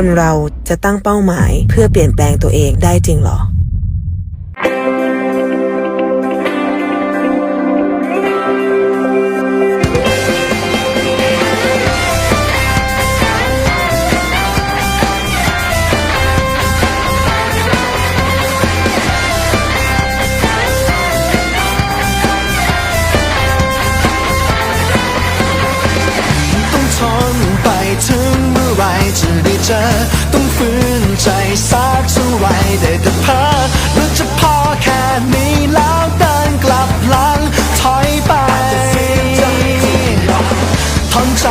คนเราจะตั้งเป้าหมายเพื่อเปลี่ยนแปลงตัวเองได้จริงหรอ จะได้เจอ ต้องฝืนใจสักเท่าไรได้แต่เพ้อหรือจะพอแค่นี้แล้วเดินกลับหลังถอยไปทนใจ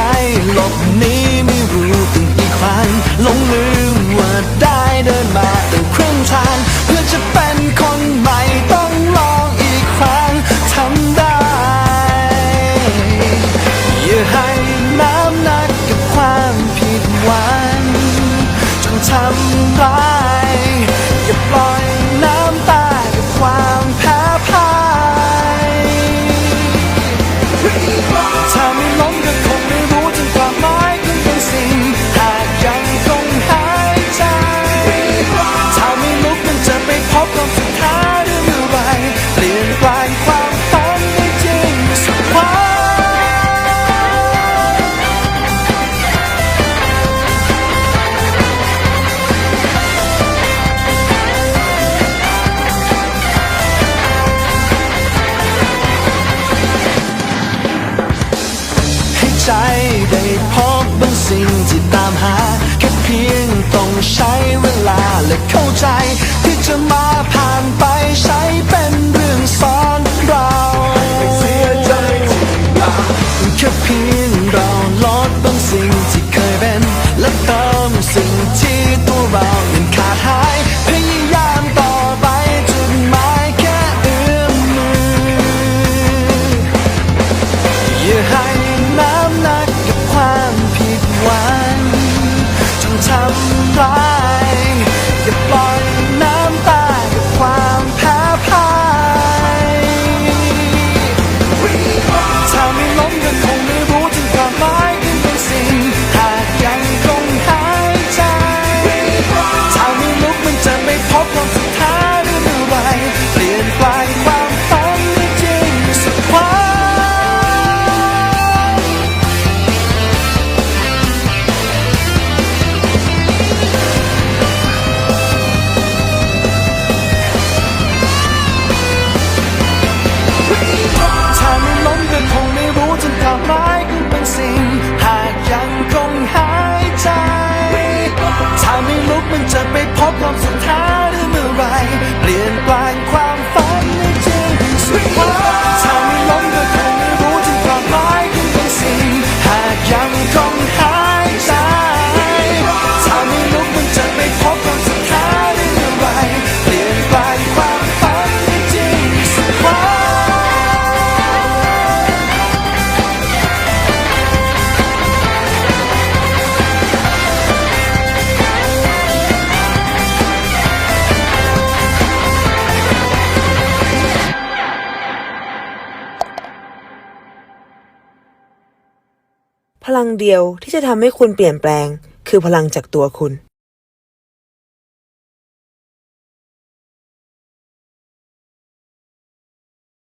จได้พบบางสิ่งที่ตามหา แค่เพียงต้องใช้เวลาและเข้าใจ ที่จะมาผ่านไปใช้เป็นเรื่องสอนเราแค่เพียง ความสุดท้าย พลังเดียวที่จะทำให้คุณเปลี่ยนแปลง คือพลังจากตัวคุณ